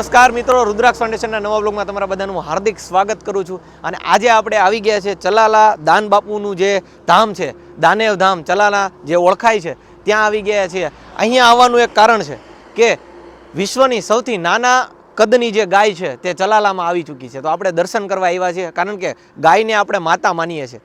નમસ્કાર મિત્રો, રુદ્રાક્ષ ફાઉન્ડેશનના નવા બ્લોગમાં તમારા બધાનું હાર્દિક સ્વાગત કરું છું. અને આજે આપણે આવી ગયા છે ચલાલા દાન બાપુનું જે ધામ છે, દાનેવ ધામ, ચલાલા જે ઓળખાય છે, ત્યાં આવી ગયા છીએ. અહીંયા આવવાનું એક કારણ છે કે વિશ્વની સૌથી નાના કદની જે ગાય છે તે ચલાલામાં આવી ચૂકી છે. તો આપણે દર્શન કરવા આવ્યા છીએ. કારણ કે ગાયને આપણે માતા માનીએ છીએ.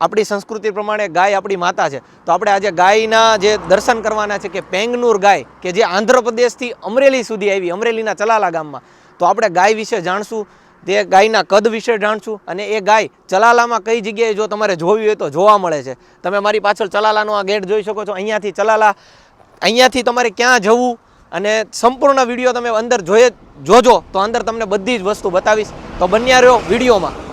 આપણી સંસ્કૃતિ પ્રમાણે ગાય આપણી માતા છે. તો આપણે આજે ગાયના જે દર્શન કરવાના છે કે પેંગનુર ગાય, કે જે આંધ્રપ્રદેશથી અમરેલી સુધી આવી, અમરેલીના ચલાલા ગામમાં. તો આપણે ગાય વિશે જાણશું, તે ગાયના કદ વિશે જાણશું, અને એ ગાય ચલાલામાં કઈ જગ્યાએ જો તમારે જોવી હોય તો જોવા મળે છે. તમે મારી પાછળ ચલાલાનો આ ગેટ જોઈ શકો છો. અહીંયાથી ચલાલા, અહીંયાથી તમારે ક્યાં જવું, અને સંપૂર્ણ વીડિયો તમે અંદર જોઈએ જોજો. તો અંદર તમને બધી જ વસ્તુ બતાવીશ. તો બન્યા રહ્યો વિડીયોમાં.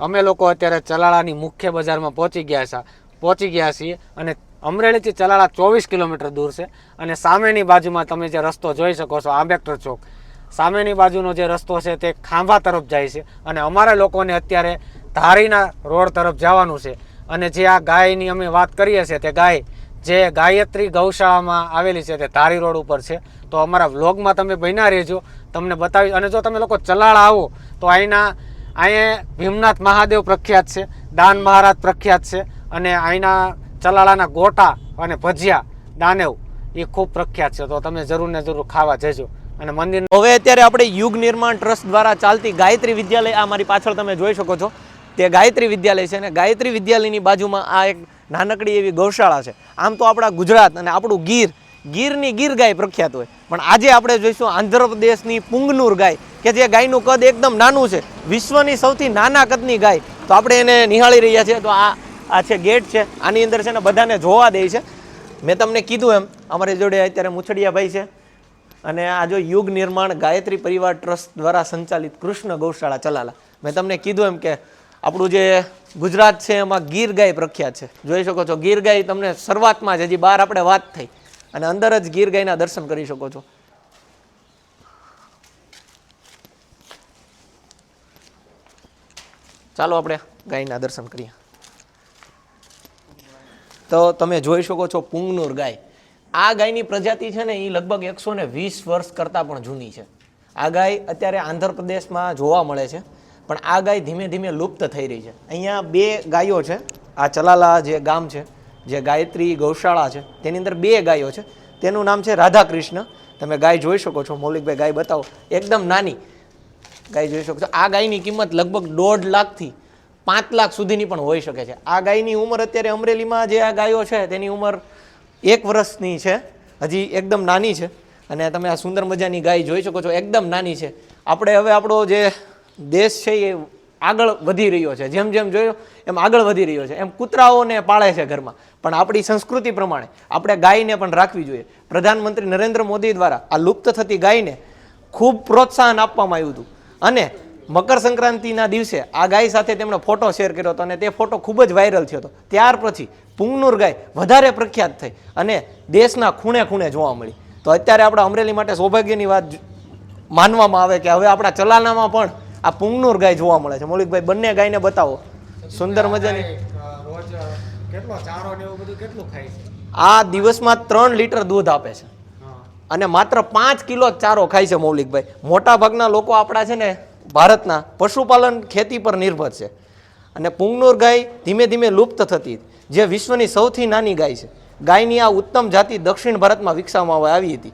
અમે લોકો અત્યારે ચલાળાની મુખ્ય બજારમાં પહોંચી ગયા છે. પહોંચી ગયા છીએ અને અમરેલીથી ચલાળા ચોવીસ કિલોમીટર દૂર છે. અને સામેની બાજુમાં તમે જે રસ્તો જોઈ શકો છો, આંબેડકર ચોક. સામેની બાજુનો જે રસ્તો છે તે ખાંભા તરફ જાય છે અને અમારા લોકોને અત્યારે ધારીના રોડ તરફ જવાનું છે. અને જે આ ગાયની અમે વાત કરીએ છીએ તે ગાય, જે ગાયત્રી ગૌશાળામાં આવેલી છે તે ધારી રોડ ઉપર છે. તો અમારા વ્લોગમાં તમે બન્યા રહેજો, તમને બતાવી અને જો તમે લોકો ચલાળા આવો, તો અહીંના અહીંયા ભીમનાથ મહાદેવ પ્રખ્યાત છે, દાન મહારાજ પ્રખ્યાત છે અને અહીંના ચલાળાના ગોટા અને ભજીયા, દાનેવ, એ ખૂબ પ્રખ્યાત છે. તો તમે જરૂર ને જરૂર ખાવા જજો અને મંદિર હવે અત્યારે આપણે યુગ નિર્માણ ટ્રસ્ટ દ્વારા ચાલતી ગાયત્રી વિદ્યાલય આ મારી પાછળ તમે જોઈ શકો છો. તે ગાયત્રી વિદ્યાલય છે અને ગાયત્રી વિદ્યાલયની બાજુમાં આ એક નાનકડી એવી ગૌશાળા છે. આમ તો આપણા ગુજરાત અને આપણું ગીર ગીરની ગીર ગાય પ્રખ્યાત હોય. પણ આજે આપણે જોઈશું આંધ્રપ્રદેશની પુંગનુર ગાય, કે જે ગાયનું કદ એકદમ નાનું છે, વિશ્વની સૌથી નાના કદની ગાય. તો આપણે એને નિહાળી રહ્યા છીએ. તો આ આ છે ગેટ છે. આની અંદર છે ને બધાને જોવા દે છે. મેં તમને કીધું એમ, અમારી જોડે અત્યારે મુછડિયાભાઈ છે. અને આ જો યુગ નિર્માણ ગાયત્રી પરિવાર ટ્રસ્ટ દ્વારા સંચાલિત કૃષ્ણ ગૌશાળા ચલાલા. મેં તમને કીધું એમ કે આપણું જે ગુજરાત છે એમાં ગીર ગાય પ્રખ્યાત છે. જોઈ શકો છો, ગીર ગાય તમને શરૂઆતમાં જ હજી બહાર આપણે વાત થઈ. અને અંદર જ ગીર ગાયના દર્શન કરી શકો છો. ચાલો આપણે ગાયના દર્શન કરીએ. તો તમે જોઈ શકો છો પુંગનુર ગાય. આ ગાયની પ્રજાતિ છે ને એ લગભગ એકસો ને વીસ વર્ષ કરતાં પણ જૂની છે. આ ગાય અત્યારે આંધ્રપ્રદેશમાં જોવા મળે છે, પણ આ ગાય ધીમે ધીમે લુપ્ત થઈ રહી છે. અહીંયા બે ગાયો છે, આ ચલાલા જે ગામ છે જે ગાયત્રી ગૌશાળા છે, તેની અંદર બે ગાયો છે. તેનું નામ છે રાધા કૃષ્ણ તમે ગાય જોઈ શકો છો. મૌલિકભાઈ, ગાય બતાવો. એકદમ નાની ગાય જોઈ શકો છો. આ ગાયની કિંમત લગભગ દોઢ લાખથી પાંચ લાખ સુધીની પણ હોઈ શકે છે. આ ગાયની ઉંમર અત્યારે અમરેલીમાં જે આ ગાયો છે, તેની ઉંમર એક વર્ષની છે. હજી એકદમ નાની છે. અને તમે આ સુંદર મજાની ગાય જોઈ શકો છો. એકદમ નાની છે. આપણે હવે આપણો જે દેશ છે એ આગળ વધી રહ્યો છે. જેમ જેમ જોયો એમ આગળ વધી રહ્યો છે. એમ કૂતરાઓને પાળે છે ઘરમાં. પણ આપણી સંસ્કૃતિ પ્રમાણે આપણે ગાયને પણ રાખવી જોઈએ. પ્રધાનમંત્રી નરેન્દ્ર મોદી દ્વારા આ લુપ્ત થતી ગાયને ખૂબ પ્રોત્સાહન આપવામાં આવ્યું હતું. અને મકર સંક્રાંતિના દિવસે આ ગાય સાથે તેમણે ફોટો શેર કર્યો હતો અને તે ફોટો ખૂબ જ વાયરલ થયો હતો. ત્યાર પછી પુંગનુર ગાય વધારે પ્રખ્યાત થઈ અને દેશના ખૂણે ખૂણે જોવા મળી. તો અત્યારે આપણા અમરેલી માટે સૌભાગ્યની વાત માનવામાં આવે કે હવે આપણા ચલાનામાં પણ આ પુંગનુર ગાય જોવા મળે છે. મૌલિકભાઈ બંને ગાયને બતાવો. સુંદર મજાની. આ દિવસમાં ત્રણ લીટર દૂધ આપે છે. અને માત્ર પાંચ કિલો ચારો ખાય છે મૌલિકભાઈ. મોટા ભાગના લોકો આપણા છે ને ભારતના પશુપાલન ખેતી પર નિર્ભર છે. અને પુંગનુર ગાય ધીમે ધીમે લુપ્ત થતી જે વિશ્વની સૌથી નાની ગાય છે. ગાયની આ ઉત્તમ જાતિ દક્ષિણ ભારતમાં વિકસાવવામાં આવી હતી.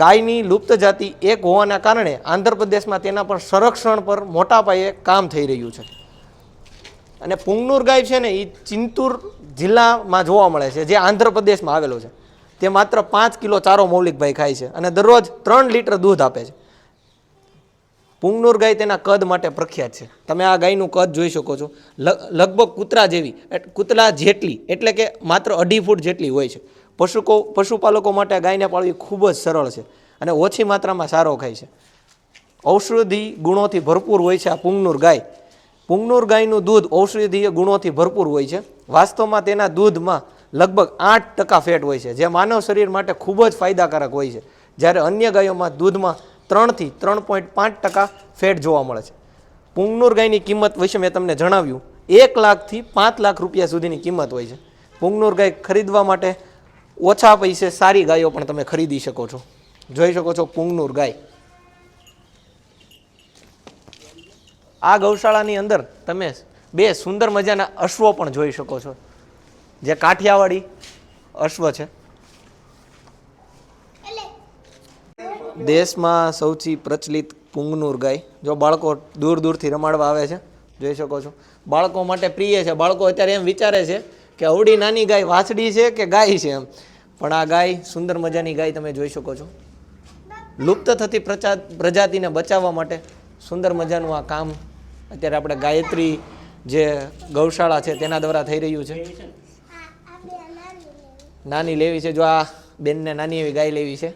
ગાયની લુપ્ત જાતિ એક હોવાના કારણે આંધ્રપ્રદેશમાં તેના પર સંરક્ષણ પર મોટા પાયે કામ થઈ રહ્યું છે. અને પુંગનુર ગાય છે ને એ ચિંતુર જિલ્લામાં જોવા મળે છે, જે આંધ્રપ્રદેશમાં આવેલો છે. તે માત્ર પાંચ કિલો ચારો મૌલિકભાઈ ખાય છે અને દરરોજ ત્રણ લીટર દૂધ આપે છે. પુંગનુર ગાય તેના કદ માટે પ્રખ્યાત છે. તમે આ ગાયનું કદ જોઈ શકો છો. લગભગ કૂતરા જેવી કૂતરા જેટલી, એટલે કે માત્ર અઢી ફૂટ જેટલી હોય છે. પશુકો પશુપાલકો માટે ગાયને પાળવી ખૂબ જ સરળ છે અને ઓછી માત્રામાં સારો ખાય છે. ઔષધિ ગુણોથી ભરપૂર હોય છે આ પુંગનુર ગાય. પુંગનુર ગાયનું દૂધ ઔષધીય ગુણોથી ભરપૂર હોય છે. વાસ્તવમાં તેના દૂધમાં લગભગ આઠ ટકા ફેટ હોય છે, જે માનવ શરીર માટે ખૂબ જ ફાયદાકારક હોય છે. જ્યારે અન્ય ગાયોમાં દૂધમાં ત્રણથી ત્રણ પોઈન્ટ પાંચ ટકા ફેટ જોવા મળે છે. પુંગનુર ગાયની કિંમત વિશે મેં તમને જણાવ્યું. એક લાખથી પાંચ લાખ રૂપિયા સુધીની કિંમત હોય છે. પુંગનુર ગાય ખરીદવા માટે ઓછા પૈસે સારી ગાયો પણ તમે ખરીદી શકો છો. જોઈ શકો છો પુંગનુર ગાય. આ ગૌશાળાની અંદર તમે બે સુંદર મજાના અશ્વો પણ જોઈ શકો છો. જે કાઠિયાવાડી અશ્વ છે. દેશમાં સૌથી પ્રચલિત પુંગનુર ગાય, જો બાળકો દૂર દૂરથી રમાડવા આવે છે, જોઈ શકો છો. બાળકો માટે પ્રિય છે. બાળકો અત્યારે એમ વિચારે છે કે અવડી નાની ગાય વાછડી છે કે ગાય છે એમ? પણ આ ગાય સુંદર મજાની ગાય તમે જોઈ શકો છો. લુપ્ત થતી પ્રજાતિને બચાવવા માટે સુંદર મજાનું આ કામ અત્યારે આપણે ગાયત્રી જે ગૌશાળા છે તેના દ્વારા થઈ રહ્યું છે. નાની લેવી છે. જો આ બેનને નાની એવી ગાય લેવી છે.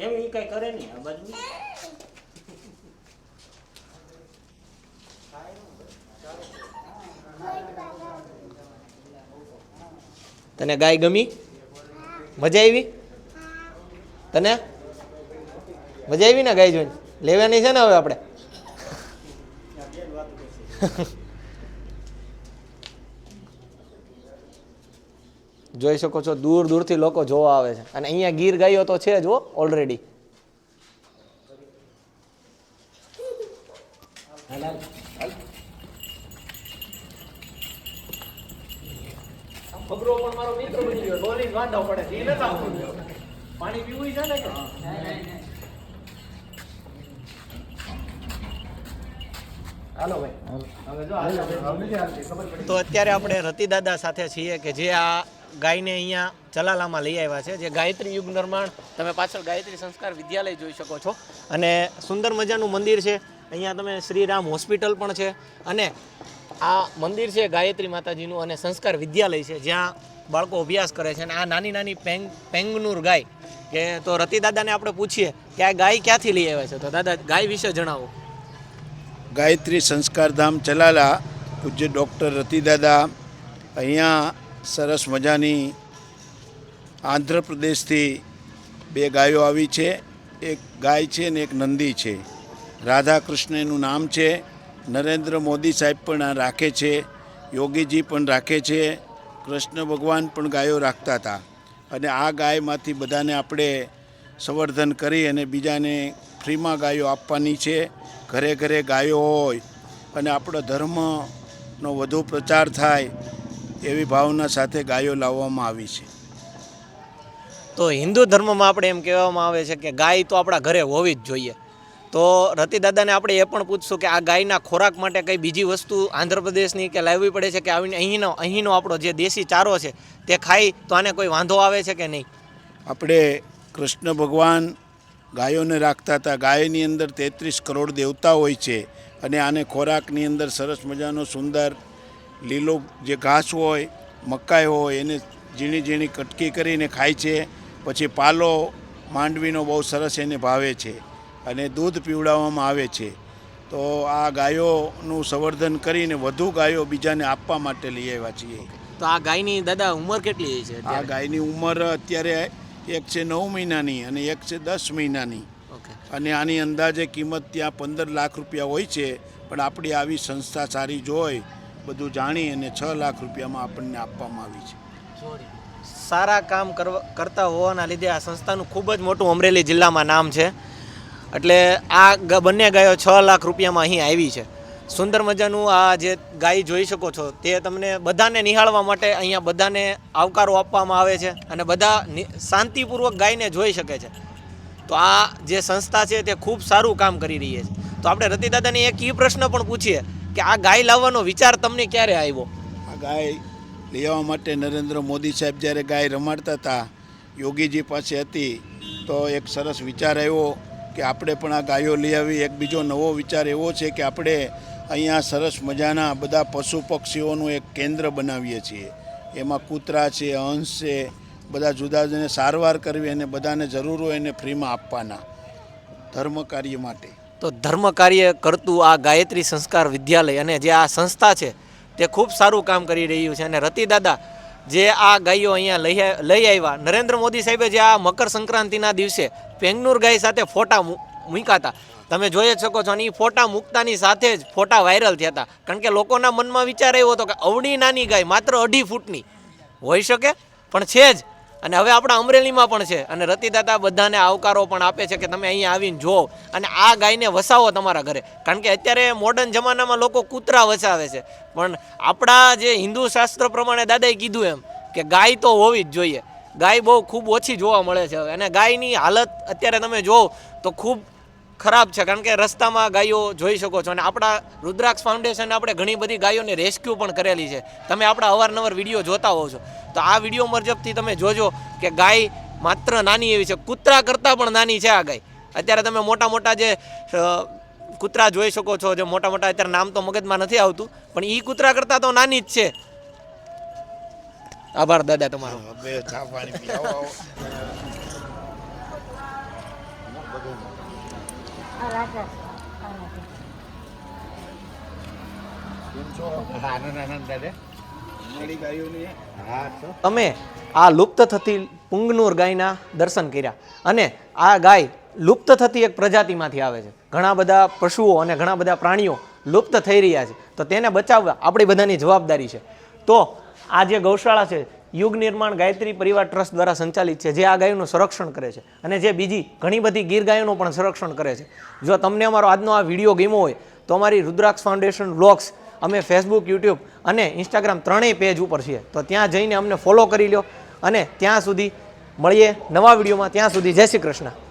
એમ કરે આ બાજુ. તને ગાય ગમી? મજા આવી? તને? મજા આવી ને ગાય જોઈને? લેવાની છે ને હવે આપણે? જોઈ શકો છો, દૂર દૂરથી લોકો જોવા આવે છે. અને અહીંયા ગીર ગાયો તો છે જ ઓલરેડી ખબરો પણ મારો મિત્ર બની ગયો ડોલી જ વાંધો પડે છે એ નતા આવતું. પાણી પીવું છે ને કે? હાલો ભાઈ. તો અત્યારે આપણે રતિદાદા સાથે છીએ કે જે આ ગાયને અહીંયા ચલાલામાં લઈ આવ્યા છે જે ગાયત્રી યુગ નિર્માણ તમે પાછળ ગાયત્રી સંસ્કાર વિદ્યાલય જોઈ શકો છો. અને સુંદર મજાનું મંદિર છે અહીંયા તમે શ્રીરામ હોસ્પિટલ પણ છે અને આ મંદિર છે ગાયત્રી માતાજીનું અને સંસ્કાર વિદ્યાલય છે જ્યાં બાળકો અભ્યાસ કરે છે અને આ નાની નાની પેંગ પેંગનુર ગાય કે તો રતિદાદાને આપણે પૂછીએ કે આ ગાય ક્યાંથી લઈ આવ્યા છે? તો દાદા, ગાય વિશે જણાવો. ગાયત્રી સંસ્કારધામ ચલાલા, પૂજ્ય ડૉક્ટર રતિદાદા અહીંયા સરસ મજાની આંધ્રપ્રદેશથી બે ગાયો આવી છે. એક ગાય છે ને એક નંદી છે. રાધા કૃષ્ણનું નામ છે. નરેન્દ્ર મોદી સાહેબ પણ આ રાખે છે. યોગીજી પણ રાખે છે. કૃષ્ણ ભગવાન પણ ગાયો રાખતા હતા. અને આ ગાયમાંથી બધાને આપણે સંવર્ધન કરી અને બીજાને ફ્રીમાં ગાયો આપવાની છે. ઘરે ઘરે ગાયો હોય અને આપણો ધર્મનો વધુ પ્રચાર થાય એવી ભાવના સાથે ગાયો લાવવામાં આવી છે. તો હિન્દુ ધર્મમાં આપણે એમ કહેવામાં આવે છે કે ગાય તો આપણા ઘરે હોવી જ જોઈએ. તો રતિદાદાને આપણે એ પણ પૂછશું કે આ ગાયના ખોરાક માટે કઈ બીજી વસ્તુ આંધ્રપ્રદેશની કે લાવવી પડે છે કે આવીને અહીંનો અહીંનો આપણો જે દેશી ચારો છે તે ખાઈ, તો આને કોઈ વાંધો આવે છે કે નહીં? આપણે કૃષ્ણ ભગવાન ગાયોને રાખતા હતા. ગાયની અંદર તેત્રીસ કરોડ દેવતા હોય છે અને આને ખોરાકની અંદર સરસ મજાનો સુંદર લીલો જે ઘાસ હોય, મકાઈ હોય, એને ઝીણી ઝીણી કટકી કરીને ખાય છે. પછી પાલો માંડવીનો બહુ સરસ એને ભાવે છે. અને દૂધ પીવડાવવામાં આવે છે. તો આ ગાયોનું સંવર્ધન કરીને વધુ ગાયો બીજાને આપવા માટે લઈ આવ્યા છીએ. તો આ ગાયની દાદા ઉંમર કેટલી છે આ ગાયની ઉંમર અત્યારે એક છે નવ મહિનાની અને એક છે દસ મહિનાની. ઓકે. અને આની અંદાજે કિંમત ત્યાં પંદર લાખ રૂપિયા હોય છે પણ આપણી આવી સંસ્થા સારી જોઈ બધું જાણી અને છ લાખ રૂપિયામાં આપણને આપવામાં આવી છે. સારા કામ કરતા હોવાના લીધે આ સંસ્થાનું ખૂબ જ મોટું અમરેલી જિલ્લામાં નામ છે. એટલે આ બંને ગાયો છ લાખ રૂપિયામાં અહીં આવી છે. સુંદર મજાનું આ જે ગાય જોઈ શકો છો, તે તમને બધાને નિહાળવા માટે અહીંયા બધાને આવકારો આપવામાં આવે છે અને બધા શાંતિપૂર્વક ગાયને જોઈ શકે છે. તો આ જે સંસ્થા છે તે ખૂબ સારું કામ કરી રહી છે. તો આપણે રતિદાદાને એક એ પ્રશ્ન પણ પૂછીએ કે આ ગાય લાવવાનો વિચાર તમને ક્યારે આવ્યો? આ ગાય આવવા માટે નરેન્દ્ર મોદી સાહેબ જ્યારે ગાય રમાડતા હતા, યોગીજી પાસે હતી, તો એક સરસ વિચાર આવ્યો કે આપણે પણ આ ગાયો લઈ આવી. એક બીજો નવો વિચાર એવો છે કે આપણે અહીંયા સરસ મજાના બધા પશુ પક્ષીઓનું એક કેન્દ્ર બનાવીએ છીએ. એમાં કૂતરા છે, હંસ છે, બધા જુદા જુદાને સારવાર કરવી અને બધાને જરૂર હોય એને ફ્રીમાં આપવાના. ધર્મ કાર્ય માટે. તો ધર્મ કાર્ય કરતું આ ગાયત્રી સંસ્કાર વિદ્યાલય અને જે આ સંસ્થા છે, તે ખૂબ સારું કામ કરી રહ્યું છે અને રતિદાદા જે આ ગાયો અહીંયા લઈ લઈ આવ્યા. નરેન્દ્ર મોદી સાહેબે જે આ મકર સંક્રાંતિના દિવસે પેંગનુર ગાય સાથે ફોટા મૂક્યા હતા. તમે જોઈ જ શકો છો અને એ ફોટા મૂકતાની સાથે જ ફોટા વાયરલ થયા હતા. કારણ કે લોકોના મનમાં વિચાર એવો હતો કે અવડી નાની ગાય માત્ર અઢી ફૂટની હોઈ શકે, પણ છે જ અને હવે આપણા અમરેલીમાં પણ છે. અને રતિદાતા બધાને આવકારો પણ આપે છે કે તમે અહીંયા આવીને જોવો અને આ ગાયને વસાવો તમારા ઘરે. કારણ કે અત્યારે મોડર્ન જમાનામાં લોકો કૂતરા વસાવે છે. પણ આપણા જે હિન્દુ શાસ્ત્ર પ્રમાણે દાદાએ કીધું એમ કે ગાય તો હોવી જ જોઈએ. ગાય બહુ ખૂબ ઓછી જોવા મળે છે. અને ગાયની હાલત અત્યારે તમે જોવો તો ખૂબ ખરાબ છે, કારણ કે રસ્તામાં ગાયો જોઈ શકો છો અને આપણા રુદ્રાક્ષ ફાઉન્ડેશન આપણે ઘણી બધી ગાયોને રેસ્ક્યુ પણ કરેલી છે. તમે આપણા અવારનવાર વીડિયો જોતા હોવ છો. તો આ વીડિયો મરજબથી તમે જોજો કે ગાય માત્ર નાની એવી છે. કૂતરા કરતાં પણ નાની છે આ ગાય. અત્યારે તમે મોટા મોટા જે કૂતરા જોઈ શકો છો, જે મોટા મોટા અત્યારે નામ તો મગજમાં નથી આવતું, પણ એ કૂતરા કરતાં તો નાની જ છે. આભાર દાદા તમારો. તમે આ લુપ્ત થતી પુંગનુર ગાયના દર્શન કર્યા અને આ ગાય લુપ્ત થતી એક પ્રજાતિમાંથી આવે છે. ઘણા બધા પશુઓ અને ઘણા બધા પ્રાણીઓ લુપ્ત થઈ રહ્યા છે. તો તેને બચાવવા આપણી બધાની જવાબદારી છે. તો આ જે ગૌશાળા છે યુગ નિર્માણ ગાયત્રી પરિવાર ટ્રસ્ટ દ્વારા સંચાલિત છે, જે આ ગાયોનું સંરક્ષણ કરે છે અને જે બીજી ઘણી બધી ગીર ગાયોનું પણ સંરક્ષણ કરે છે. જો તમને અમારો આજનો આ વીડિયો ગમ્યો હોય, તો અમારી રુદ્રાક્ષ ફાઉન્ડેશન બ્લોગ્સ, અમે ફેસબુક યુટ્યુબ અને ઇન્સ્ટાગ્રામ ત્રણેય પેજ ઉપર છીએ. તો ત્યાં જઈને અમને ફોલો કરી લો અને ત્યાં સુધી મળીએ નવા વિડીયોમાં. ત્યાં સુધી જય શ્રી કૃષ્ણ.